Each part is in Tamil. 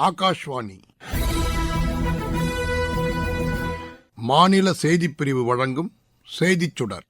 ஆகாஷ்வாணி. மாநில செய்திப்பிரிவு வழங்கும் செய்திச் சுடர்.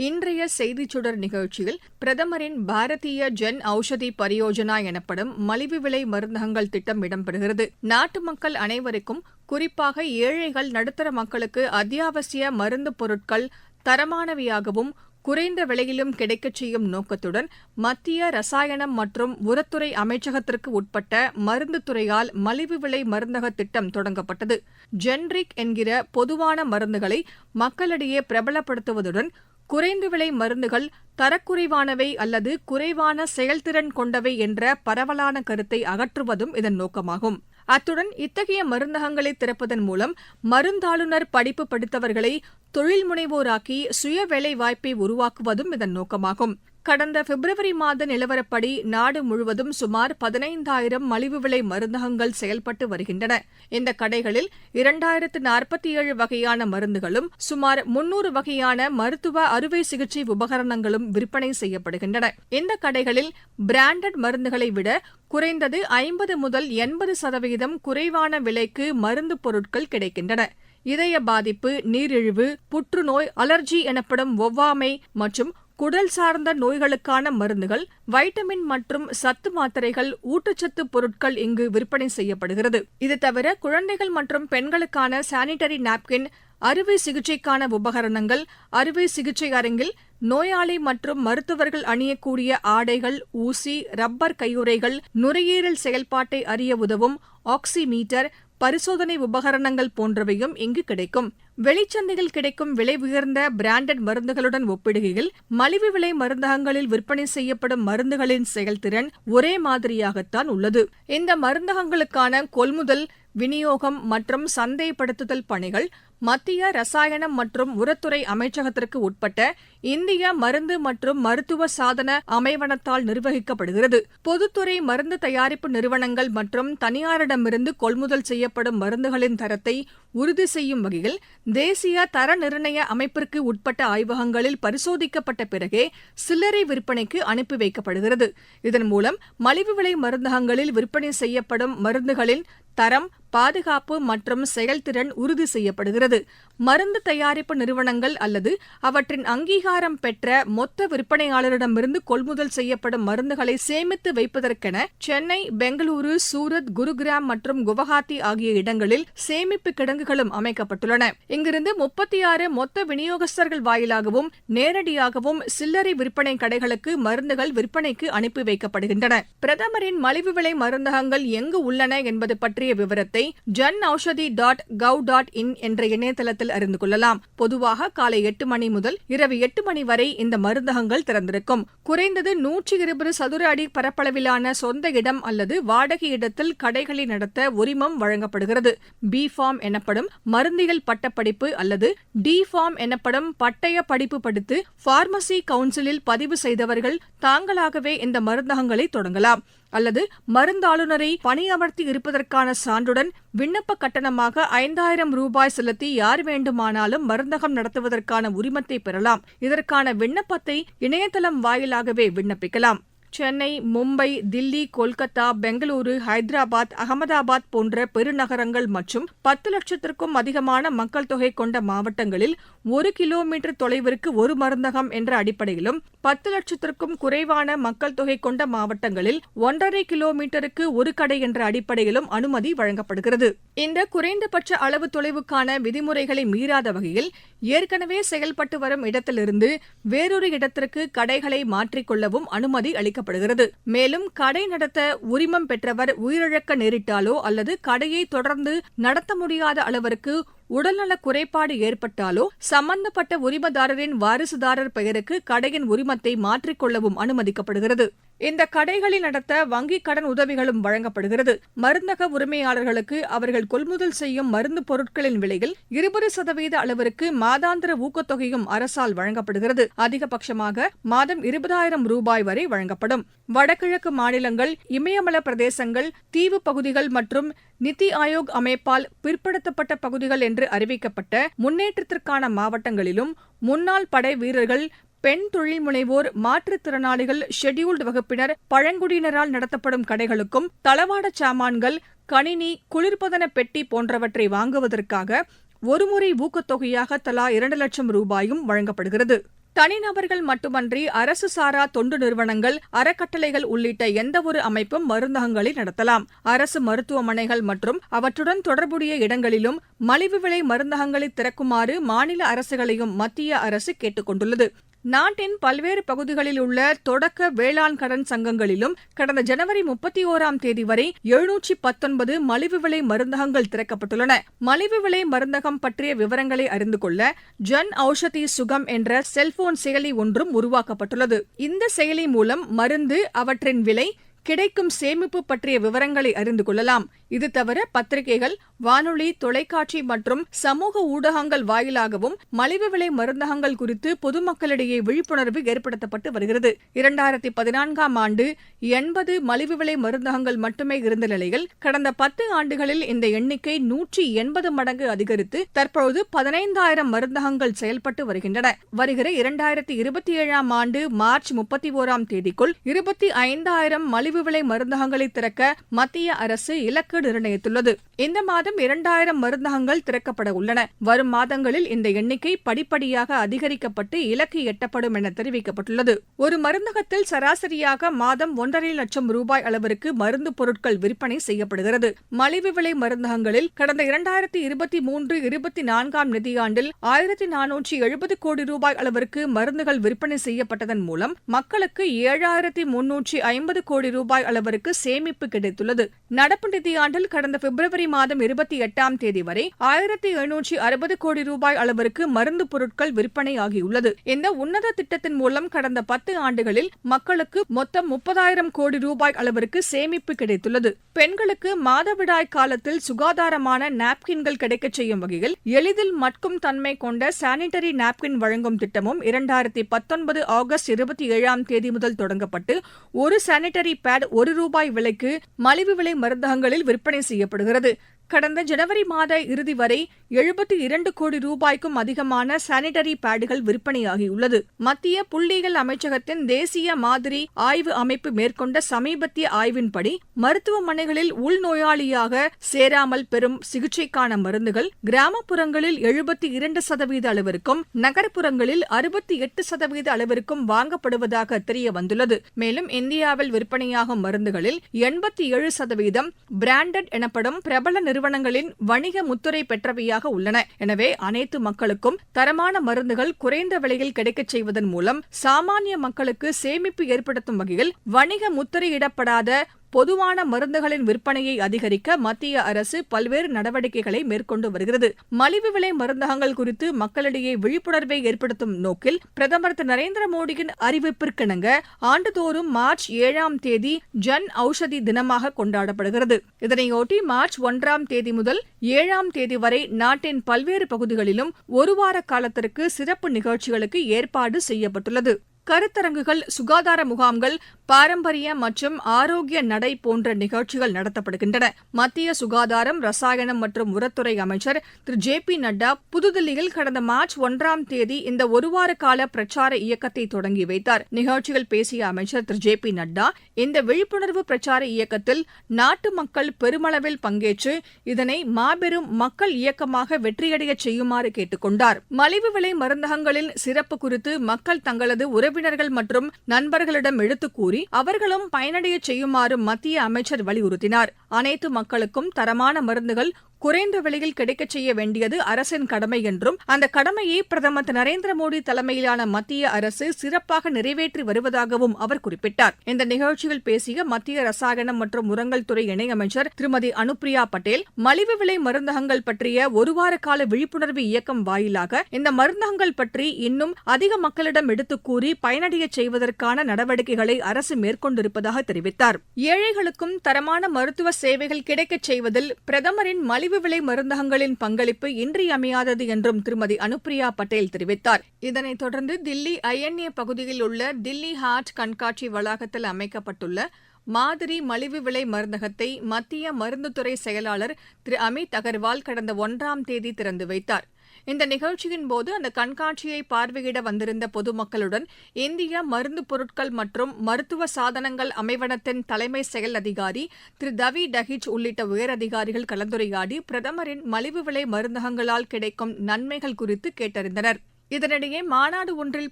இன்றைய செய்திச் சுடர் நிகழ்ச்சியில் பிரதமரின் பாரதிய ஜன் ஔஷதி பரியோஜனா எனப்படும் மலிவு விலை மருந்தகங்கள் திட்டம் இடம்பெறுகிறது. நாட்டு மக்கள் அனைவருக்கும் குறிப்பாக ஏழைகள் நடுத்தர மக்களுக்கு அத்தியாவசிய மருந்து பொருட்கள் தரமானவையாகவும் குறைந்த விலையிலும் கிடைக்கச் செய்யும் நோக்கத்துடன் மத்திய ரசாயனம் மற்றும் உரத்துறை அமைச்சகத்திற்கு உட்பட்ட மருந்து துறையால் மலிவு விலை மருந்தக திட்டம் தொடங்கப்பட்டது. ஜென்ரிக் என்கிற பொதுவான மருந்துகளை மக்களிடையே பிரபலப்படுத்துவதுடன் குறைந்த விலை மருந்துகள் தரக்குறைவானவை அல்லது குறைவான செயல்திறன் கொண்டவை என்ற பரவலான கருத்தை அகற்றுவதும் இதன் நோக்கமாகும். அத்துடன் இத்தகைய மருந்தகங்களை திறப்பதன் மூலம் மருந்தாளுநர் படிப்பு படித்தவர்களை தொழில் முனைவோராக்கி சுய வேலை வாய்ப்பை உருவாக்குவதும் இதன் நோக்கமாகும். கடந்த பிப்ரவரி மாத நிலவரப்படி நாடு முழுவதும் சுமார் பதினைந்தாயிரம் மலிவு விலை மருந்தகங்கள் செயல்பட்டு வருகின்றன. இந்த கடைகளில் இரண்டாயிரத்து நாற்பத்தி ஏழு வகையான மருந்துகளும் சுமார் முன்னூறு வகையான மருத்துவ அறுவை சிகிச்சை உபகரணங்களும் விற்பனை செய்யப்படுகின்றன. இந்த கடைகளில் பிராண்டட் மருந்துகளை விட குறைந்தது ஐம்பது முதல் எண்பது சதவீதம் குறைவான விலைக்கு மருந்து பொருட்கள் கிடைக்கின்றன. இதய பாதிப்பு நீரிழிவு புற்றுநோய் அலர்ஜி எனப்படும் ஒவ்வாமை மற்றும் குடல் சார்ந்த நோய்களுக்கான மருந்துகள் வைட்டமின் மற்றும் சத்து மாத்திரைகள் ஊட்டச்சத்து பொருட்கள் இங்கு விற்பனை செய்யப்படுகிறது. இது தவிர குழந்தைகள் மற்றும் பெண்களுக்கான சானிட்டரி நாப்கின் அறுவை சிகிச்சைக்கான உபகரணங்கள் அறுவை சிகிச்சை அரங்கில் நோயாளி மற்றும் மருத்துவர்கள் அணியக்கூடிய ஆடைகள் ஊசி ரப்பர் கையுறைகள் நுரையீரல் செயல்பாட்டை அறிய உதவும் ஆக்சிமீட்டர் பரிசோதனை உபகரணங்கள் போன்றவையும் இங்கு கிடைக்கும். வெளிச்சந்தையில் கிடைக்கும் விலை உயர்ந்த பிராண்டட் மருந்துகளுடன் ஒப்பிடுகையில் மலிவு விலை மருந்தகங்களில் விற்பனை செய்யப்படும் மருந்துகளின் செயல்திறன் ஒரே மாதிரியாகத்தான் உள்ளது. இந்த மருந்தகங்களுக்கான கொள்முதல் விநியோகம் மற்றும் சந்தைப்படுத்துதல் பணிகள் மத்திய ரசாயனம் மற்றும் உரத்துறை அமைச்சகத்திற்கு உட்பட்ட இந்திய மருந்து மற்றும் மருத்துவ சாதன அமைவனத்தால் நிர்வகிக்கப்படுகிறது. பொதுத்துறை மருந்து தயாரிப்பு நிறுவனங்கள் மற்றும் தனியாரிடமிருந்து கொள்முதல் செய்யப்படும் மருந்துகளின் தரத்தை உறுதி செய்யும் வகையில் தேசிய தர நிர்ணய அமைப்பிற்கு உட்பட்ட ஆய்வகங்களில் பரிசோதிக்கப்பட்ட பிறகே சில்லறை விற்பனைக்கு அனுப்பி வைக்கப்படுகிறது. இதன் மூலம் மலிவு விலை மருந்தகங்களில் விற்பனை செய்யப்படும் மருந்துகளின் தரம் பாதுகாப்பு மற்றும் செயல்திறன் உறுதி செய்யப்படுகிறது. மருந்து தயாரிப்பு நிறுவனங்கள் அல்லது அவற்றின் அங்கீகாரம் பெற்ற மொத்த விற்பனையாளரிடமிருந்து கொள்முதல் செய்யப்படும் மருந்துகளை சேமித்து வைப்பதற்கென சென்னை பெங்களூரு சூரத் குருகிராம் மற்றும் குவஹாத்தி ஆகிய இடங்களில் சேமிப்பு கிடங்குகளும் அமைக்கப்பட்டுள்ளன. இங்கிருந்து முப்பத்தி ஆறு மொத்த விநியோகஸ்தர்கள் வாயிலாகவும் நேரடியாகவும் சில்லறை விற்பனை கடைகளுக்கு மருந்துகள் விற்பனைக்கு அனுப்பி வைக்கப்படுகின்றன. பிரதமரின் மலிவு விலை மருந்தகங்கள் எங்கு உள்ளன என்பது பற்றிய விவரத்தை Jan Aushadhi dot gov dot in என்ற இணையதளத்தில் அறிந்து கொள்ளலாம். பொதுவாக காலை எட்டு மணி முதல் இரவு எட்டு மணி வரை இந்த மருந்தகங்கள் திறந்திருக்கும். குறைந்தது நூற்றி இருபது சதுர அடி பரப்பளவிலான சொந்த இடம் அல்லது வாடகை இடத்தில் கடைகளை நடத்த உரிமம் வழங்கப்படுகிறது. பி ஃபார்ம் எனப்படும் மருந்தியல் பட்டப்படிப்பு அல்லது டி ஃபார்ம் எனப்படும் பட்டய படிப்பு படித்து பார்மசி கவுன்சிலில் பதிவு செய்தவர்கள் தாங்களாகவே இந்த மருந்தகங்களை தொடங்கலாம். அல்லது மருந்தாளுநரை பணியமர்த்தி இருப்பதற்கான சான்றுடன் விண்ணப்ப கட்டணமாக ஐந்தாயிரம் ரூபாய் செலுத்தி யார் வேண்டுமானாலும் மருந்தகம் நடத்துவதற்கான உரிமத்தை பெறலாம். இதற்கான விண்ணப்பத்தை இணையதளம் வாயிலாகவே விண்ணப்பிக்கலாம். சென்னை மும்பை தில்லி கொல்கத்தா பெங்களூரு ஹைதராபாத் அகமதாபாத் போன்ற பெருநகரங்கள் மற்றும் பத்து லட்சத்திற்கும் அதிகமான மக்கள் தொகை கொண்ட மாவட்டங்களில் ஒரு கிலோமீட்டர் தொலைவிற்கு ஒரு மருந்தகம் என்ற அடிப்படையிலும் பத்து லட்சத்திற்கும் குறைவான மக்கள் தொகை கொண்ட மாவட்டங்களில் ஒன்றரை கிலோமீட்டருக்கு ஒரு கடை என்ற அடிப்படையிலும் அனுமதி வழங்கப்படுகிறது. இந்த குறைந்தபட்ச அளவு தொலைவுக்கான விதிமுறைகளை மீறாத வகையில் ஏற்கனவே செயல்பட்டு வரும் இடத்திலிருந்து வேறொரு இடத்திற்கு கடைகளை மாற்றிக்கொள்ளவும் அனுமதி அளிக்கப்படுகிறது. மேலும் கடை நடத்த உரிமம் பெற்றவர் உயிரிழக்க நேரிட்டாலோ அல்லது கடையை தொடர்ந்து நடத்த முடியாத அளவிற்கு உடல்நல குறைபாடு ஏற்பட்டாலோ சம்பந்தப்பட்ட உரிமதாரரின் வாரிசுதாரர் பெயருக்கு கடையின் உரிமத்தை மாற்றிக்கொள்ளவும் அனுமதிக்கப்படுகிறது. இந்த கடைகளில் நடத்த வங்கிக் கடன் உதவிகளும் வழங்கப்படுகிறது. மருந்தக உரிமையாளர்களுக்கு அவர்கள் கொள்முதல் செய்யும் மருந்து பொருட்களின் விலையில் இருபது சதவீத அளவிற்கு மாதாந்திர ஊக்கத்தொகையும் அரசால் வழங்கப்படுகிறது. அதிகபட்சமாக மாதம் இருபதாயிரம் ரூபாய் வரை வழங்கப்படும். வடகிழக்கு மாநிலங்கள் இமயமல பிரதேசங்கள் தீவு பகுதிகள் மற்றும் நித்தி ஆயோக் அமைப்பால் பிற்படுத்தப்பட்ட பகுதிகள் என்று அறிவிக்கப்பட்ட முன்னேற்றத்திற்கான மாவட்டங்களிலும் முன்னாள் படை வீரர்கள் பெண் தொழில் முனைவோர் மாற்றுத்திறனாளிகள் ஷெட்யூல்டு வகுப்பினர் பழங்குடியினரால் நடத்தப்படும் கடைகளுக்கும் தளவாட சாமான்கள் கணினி குளிர்பதன பெட்டி போன்றவற்றை வாங்குவதற்காக ஒருமுறை ஊக்கத்தொகையாக தலா இரண்டு லட்சம் ரூபாயும் வழங்கப்படுகிறது. தனிநபர்கள் மட்டுமன்றி அரசு சாரா தொண்டு நிறுவனங்கள் அறக்கட்டளைகள் உள்ளிட்ட எந்தவொரு அமைப்பும் மருந்தகங்களை நடத்தலாம். அரசு மருத்துவமனைகள் மற்றும் அவற்றுடன் தொடர்புடைய இடங்களிலும் மலிவு விலை மருந்தகங்களை திறக்குமாறு மாநில அரசுகளையும் மத்திய அரசு கேட்டுக் கொண்டுள்ளது நாட்டின் பல்வேறு பகுதிகளில் உள்ள தொடக்க வேளாண் கடன் சங்கங்களிலும் கடந்த ஜனவரி முப்பத்தி ஓராம் தேதி வரை எழுநூற்றி பத்தொன்பது மலிவு விலை மருந்தகங்கள் திறக்கப்பட்டுள்ளன. மலிவு விலை மருந்தகம் பற்றிய விவரங்களை அறிந்து கொள்ள ஜன் ஔஷதி சுகம் என்ற செல்போன் செயலி ஒன்றும் உருவாக்கப்பட்டுள்ளது. இந்த செயலி மூலம் மருந்து அவற்றின் விலை கிடைக்கும் சேமிப்பு பற்றிய விவரங்களை அறிந்து கொள்ளலாம். இது தவிர பத்திரிகைகள் வானொலி தொலைக்காட்சி மற்றும் சமூக ஊடகங்கள் வாயிலாகவும் மலிவு விலை மருந்தகங்கள் குறித்து பொதுமக்களிடையே விழிப்புணர்வு ஏற்படுத்தப்பட்டு வருகிறது. இரண்டாயிரத்தி பதினான்காம் ஆண்டு எண்பது மலிவு விலை மருந்தகங்கள் மட்டுமே இருந்த நிலையில் கடந்த பத்து ஆண்டுகளில் இந்த எண்ணிக்கை நூற்றி எண்பது மடங்கு அதிகரித்து தற்பொழுது பதினைந்தாயிரம் மருந்தகங்கள் செயல்பட்டு வருகின்றன. வருகிற இரண்டாயிரத்தி இருபத்தி ஏழாம் ஆண்டு மார்ச் முப்பத்தி ஓராம் தேதிக்குள் இருபத்தி ஐந்தாயிரம் மலிவு விலை மருந்தகங்களை திறக்க மத்திய அரசு இலக்கு நிர்ணயித்துள்ளது. இந்த மாதம் இரண்டாயிரம் மருந்தகங்கள் திறக்கப்பட உள்ளன. வரும் மாதங்களில் இந்த எண்ணிக்கை படிப்படியாக அதிகரிக்கப்பட்டு இலக்கு எட்டப்படும் என தெரிவிக்கப்பட்டுள்ளது. ஒரு மருந்தகத்தில் சராசரியாக மாதம் ஒன்றரை லட்சம் ரூபாய் அளவிற்கு மருந்து பொருட்கள் விற்பனை செய்யப்படுகிறது. மலிவு விலை மருந்தகங்களில் கடந்த இரண்டாயிரத்தி இருபத்தி மூன்று இருபத்தி நான்காம் நிதியாண்டில் ஆயிரத்தி நானூற்றி எழுபது கோடி ரூபாய் அளவிற்கு மருந்துகள் விற்பனை செய்யப்பட்டதன் மூலம் மக்களுக்கு ஏழாயிரத்தி முன்னூற்றி ஐம்பது கோடி ரூபாய் அளவிற்கு சேமிப்பு கிடைத்துள்ளது. நடப்பு ஆண்டில் கடந்த பிப்ரவரி மாதம் இருபத்தி எட்டாம் தேதி வரை ஆயிரத்தி எழுநூற்றி அறுபது கோடி ரூபாய் அளவிற்கு மருந்து பொருட்கள் விற்பனை ஆகியுள்ளது இந்த உன்னத திட்டத்தின் மூலம் கடந்த பத்து ஆண்டுகளில் மக்களுக்கு மொத்தம் முப்பதாயிரம் கோடி ரூபாய் அளவிற்கு சேமிப்பு கிடைத்துள்ளது. பெண்களுக்கு மாதவிடாய் காலத்தில் சுகாதாரமான நாப்கின்கள் கிடைக்கச் செய்யும் வகையில் எளிதில் மட்கும் தன்மை கொண்ட சானிட்டரி நாப்கின் வழங்கும் திட்டமும் இரண்டாயிரத்தி பத்தொன்பது ஆகஸ்ட் இருபத்தி ஏழாம் தேதி முதல் தொடங்கப்பட்டு ஒரு சானிட்டரி பேட் ஒரு ரூபாய் விலைக்கு மலிவு விலை மருந்தகங்களில் விற்பனை விற்பனை செய்யப்படுகிறது. கடந்த ஜனவரி மாத இறுதி வரை எழுபத்தி இரண்டு கோடி ரூபாய்க்கும் அதிகமான சானிட்டரி பேடுகள் விற்பனையாகியுள்ளது. மத்திய புள்ளியியல் அமைச்சகத்தின் தேசிய மாதிரி ஆய்வு அமைப்பு மேற்கொண்ட சமீபத்திய ஆய்வின்படி மருத்துவமனைகளில் உள்நோயாளியாக சேராமல் பெறும் சிகிச்சைக்கான மருந்துகள் கிராமப்புறங்களில் எழுபத்தி இரண்டு சதவீத அளவிற்கும் நகர்ப்புறங்களில் அறுபத்தி எட்டு சதவீத அளவிற்கும் வாங்கப்படுவதாக தெரிய வந்துள்ளது. மேலும் இந்தியாவில் விற்பனையாகும் மருந்துகளில் எண்பத்தி ஏழு சதவீதம் பிராண்டட் எனப்படும் பிரபல நிறுவனங்களின் வணிக முத்துரை பெற்றவையாக உள்ளன. எனவே அனைத்து மக்களுக்கும் தரமான மருந்துகள் குறைந்த விலையில் கிடைக்கச் செய்வதன் மூலம் சாமானிய மக்களுக்கு சேமிப்பு ஏற்படுத்தும் வகையில் வணிக முத்திரையிடப்படாத பொதுவான மருந்துகளின் விற்பனையை அதிகரிக்க மத்திய அரசு பல்வேறு நடவடிக்கைகளை மேற்கொண்டு வருகிறது. மலிவு விலை மருந்தகங்கள் குறித்து மக்களிடையே விழிப்புணர்வை ஏற்படுத்தும் நோக்கில் பிரதமர் திரு நரேந்திர மோடியின் அறிவிப்பிற்கிணங்க ஆண்டுதோறும் மார்ச் ஏழாம் தேதி ஜன் ஔஷதி தினமாக கொண்டாடப்படுகிறது. இதனையொட்டி மார்ச் ஒன்றாம் தேதி முதல் ஏழாம் தேதி வரை நாட்டின் பல்வேறு பகுதிகளிலும் ஒரு வார காலத்திற்கு சிறப்பு நிகழ்ச்சிகளுக்கு ஏற்பாடு செய்யப்பட்டுள்ளது. கருத்தரங்குகள் சுகாதார முகாம்கள் பாரம்பரிய மற்றும் ஆரோக்கிய நடை போன்ற நிகழ்ச்சிகள் நடத்தப்படுகின்றன. மத்திய சுகாதாரம் ரசாயனம் மற்றும் உரத்துறை அமைச்சர் திரு. ஜே. பி. நட்டா புதுதில்லியில் கடந்த மார்ச் ஒன்றாம் தேதி இந்த ஒருவார கால பிரச்சார இயக்கத்தை தொடங்கி வைத்தார். நிகழ்ச்சியில் பேசிய அமைச்சர் திரு. ஜே. பி. நட்டா இந்த விழிப்புணர்வு பிரச்சார இயக்கத்தில் நாட்டு மக்கள் பெருமளவில் பங்கேற்று இதனை மாபெரும் மக்கள் இயக்கமாக வெற்றியடைய செய்யுமாறு கேட்டுக் கொண்டார். மலிவு விலை மருந்தகங்களின் சிறப்பு குறித்து மக்கள் தங்களது உறவினர்கள் மற்றும் நண்பர்களிடம் எடுத்துக் கூறி அவர்களும் பயனடைய செய்யுமாறு மத்திய அமைச்சர் வலியுறுத்தினார். அனைத்து மக்களுக்கும் தரமான மருந்துகள் குறைந்த விலையில் கிடைக்கச் செய்ய வேண்டியது அரசின் கடமை என்றும் அந்த கடமையை பிரதமர் திரு நரேந்திர மோடி தலைமையிலான மத்திய அரசு சிறப்பாக நிறைவேற்றி வருவதாகவும் அவர் குறிப்பிட்டார். இந்த நிகழ்ச்சியில் பேசிய மத்திய ரசாயனம் மற்றும் உரங்கள் துறை இணையமைச்சர் திருமதி அனுப்பிரியா பட்டேல் மலிவு விலை மருந்தகங்கள் பற்றிய ஒருவார கால விழிப்புணர்வு இயக்கம் வாயிலாக இந்த மருந்தகங்கள் பற்றி இன்னும் அதிக மக்களிடம் எடுத்துக் கூறி பயனடைய செய்வதற்கான நடவடிக்கைகளை அரசு மேற்கொண்டிருப்பதாக தெரிவித்தார். ஏழைகளுக்கும் தரமான மருத்துவ சேவைகள் கிடைக்கச் செய்வதில் பிரதமரின் மலிவு விலை மருந்தகங்களின் பங்களிப்பு இன்றியமையாதது என்றும் திருமதி அனுப்பிரியா பட்டேல் தெரிவித்தார். இதனைத் தொடர்ந்து தில்லி ஐஎன்ஏ பகுதியில் உள்ள தில்லி ஹார்ட் கண்காட்சி வளாகத்தில் அமைக்கப்பட்டுள்ள மாதிரி மலிவு விலை மருந்தகத்தை மத்திய மருந்துத்துறை செயலாளர் திரு அமித் அகர்வால் கடந்த ஒன்றாம் தேதி திறந்து வைத்தார். இந்த நிகழ்ச்சியின் போது அந்த கண்காட்சியை பார்வையிட வந்திருந்த பொதுமக்களுடன் இந்திய மருந்து பொருட்கள் மற்றும் மருத்துவ சாதனங்கள் அமைவனத்தின் தலைமை செயல் அதிகாரி திரு தவி டஹிச் உள்ளிட்ட உயரதிகாரிகள் கலந்துரையாடி பிரதமரின் மலிவு விலை மருந்தகங்களால் கிடைக்கும் நன்மைகள் குறித்து கேட்டறிந்தனர். இதனிடையே மாநாடு ஒன்றில்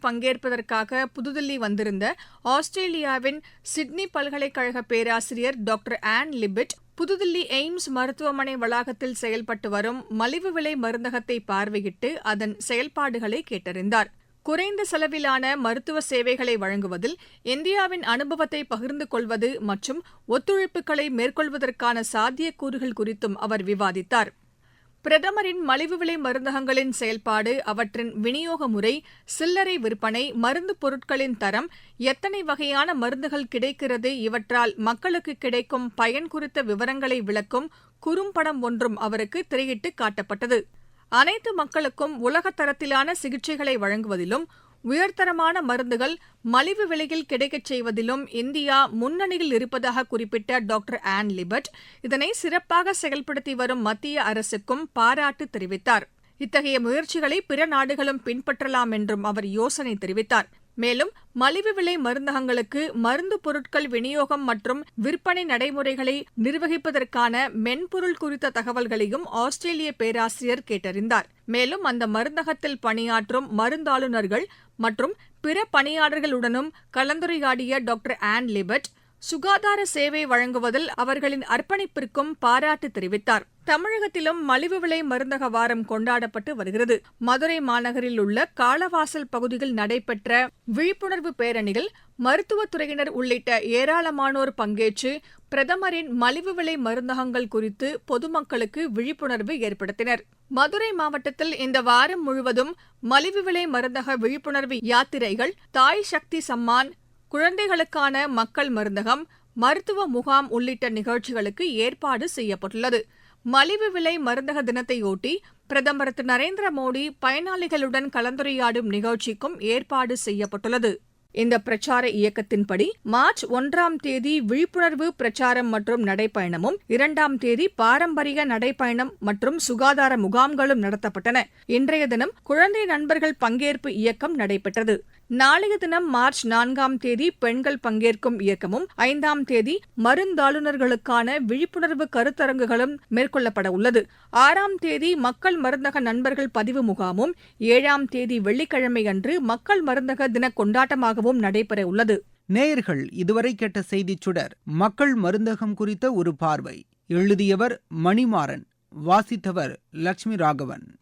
பங்கேற்பதற்காக புதுதில்லி வந்திருந்த ஆஸ்திரேலியாவின் சிட்னி பல்கலைக்கழக பேராசிரியர் டாக்டர் ஆன் லிபிட் புதுதில்லி எய்ம்ஸ் மருத்துவமனை வளாகத்தில் செயல்பட்டு வரும் மலிவு விலை மருந்தகத்தை பார்வையிட்டு அதன் செயல்பாடுகளை கேட்டறிந்தார். குறைந்த செலவிலான மருத்துவ சேவைகளை வழங்குவதில் இந்தியாவின் அனுபவத்தை பகிர்ந்து கொள்வது மற்றும் ஒத்துழைப்புகளை மேற்கொள்வதற்கான சாத்தியக்கூறுகள் குறித்தும் அவர் விவாதித்தார். பிரதமரின் மலிவு விலை மருந்தகங்களின் செயல்பாடு அவற்றின் விநியோக முறை சில்லறை விற்பனை மருந்து பொருட்களின் தரம் எத்தனை வகையான மருந்துகள் கிடைக்கிறது இவற்றால் மக்களுக்கு கிடைக்கும் பயன் குறித்த விவரங்களை விளக்கும் குறும்படம் ஒன்றும் அவருக்கு திரையிட்டு காட்டப்பட்டது. அனைத்து மக்களுக்கும் உலகத் தரத்திலான சிகிச்சைகளை வழங்குவதிலும் உயர்தரமான மருந்துகள் மலிவு விலையில் கிடைக்கச் செய்வதிலும் இந்தியா முன்னணியில் இருப்பதாக குறிப்பிட்ட டாக்டர் ஆன் லிபர்ட் இதனை சிறப்பாக செயல்படுத்தி வரும் மத்திய அரசுக்கும் பாராட்டு தெரிவித்தார். இத்தகைய முயற்சிகளை பிற நாடுகளும் பின்பற்றலாம் என்றும் அவர் யோசனை தெரிவித்தார். மேலும் மலிவு விலை மருந்தகங்களுக்கு மருந்து பொருட்கள் விநியோகம் மற்றும் விற்பனை நடைமுறைகளை நிர்வகிப்பதற்கான மென்பொருள் குறித்த தகவல்களையும் ஆஸ்திரேலிய பேராசிரியர் கேட்டறிந்தார். மேலும் அந்த மருந்தகத்தில் பணியாற்றும் மருந்தாளுநர்கள் மற்றும் பிற பணியாளர்களுடனும் கலந்துரையாடிய டாக்டர் ஆன் லிபர்ட் சுகாதார சேவை வழங்குவதில் அவர்களின் அர்ப்பணிப்பிற்கும் பாராட்டு தெரிவித்தார். தமிழகத்திலும் மலிவு விலை மருந்தக வாரம் கொண்டாடப்பட்டு வருகிறது. மதுரை மாநகரில் உள்ள காளவாசல் பகுதியில் நடைபெற்ற விழிப்புணர்வு பேரணியில் மருத்துவத்துறையினர் உள்ளிட்ட ஏராளமானோர் பங்கேற்று பிரதமரின் மலிவு விலை மருந்தகங்கள் குறித்து பொதுமக்களுக்கு விழிப்புணர்வு ஏற்படுத்தினர். மதுரை மாவட்டத்தில் இந்த வாரம் முழுவதும் மலிவு விலை மருந்தக விழிப்புணர்வு யாத்திரைகள் தாய் சக்தி சம்மான் குழந்தைகளுக்கான மக்கள் மருந்தகம் மருத்துவ முகாம் உள்ளிட்ட நிகழ்ச்சிகளுக்கு ஏற்பாடு செய்யப்பட்டுள்ளது. மலிவு விலை மருந்தக தினத்தையொட்டி பிரதமர் திரு. நரேந்திர மோடி பயனாளிகளுடன் கலந்துரையாடும் நிகழ்ச்சிக்கும் ஏற்பாடு செய்யப்பட்டுள்ளது. இந்த பிரச்சார இயக்கத்தின்படி மார்ச் ஒன்றாம் தேதி விழிப்புணர்வு பிரச்சாரம் மற்றும் நடைப்பயணமும் இரண்டாம் தேதி பாரம்பரிய நடைப்பயணம் மற்றும் சுகாதார முகாம்களும் நடத்தப்பட்டன. இன்றைய தினம் குழந்தை நண்பர்கள் பங்கேற்பு இயக்கம் நடைபெற்றது. நாளைய தினம் மார்ச் நான்காம் தேதி பெண்கள் பங்கேற்கும் இயக்கமும் ஐந்தாம் தேதி மருந்தாளுநர்களுக்கான விழிப்புணர்வு கருத்தரங்குகளும் மேற்கொள்ளப்பட உள்ளது. ஆறாம் தேதி மக்கள் மருந்தக நண்பர்கள் பதிவு முகாமும் ஏழாம் தேதி வெள்ளிக்கிழமை அன்று மக்கள் மருந்தக தின கொண்டாட்டமாக நடைபெற உள்ளது. நேயர்கள் இதுவரை கேட்ட செய்திச் சுடர் மக்கள் மருந்தகம் குறித்த ஒரு பார்வை. எழுதியவர் மணிமாறன் வாசித்தவர் லட்சுமி ராகவன்.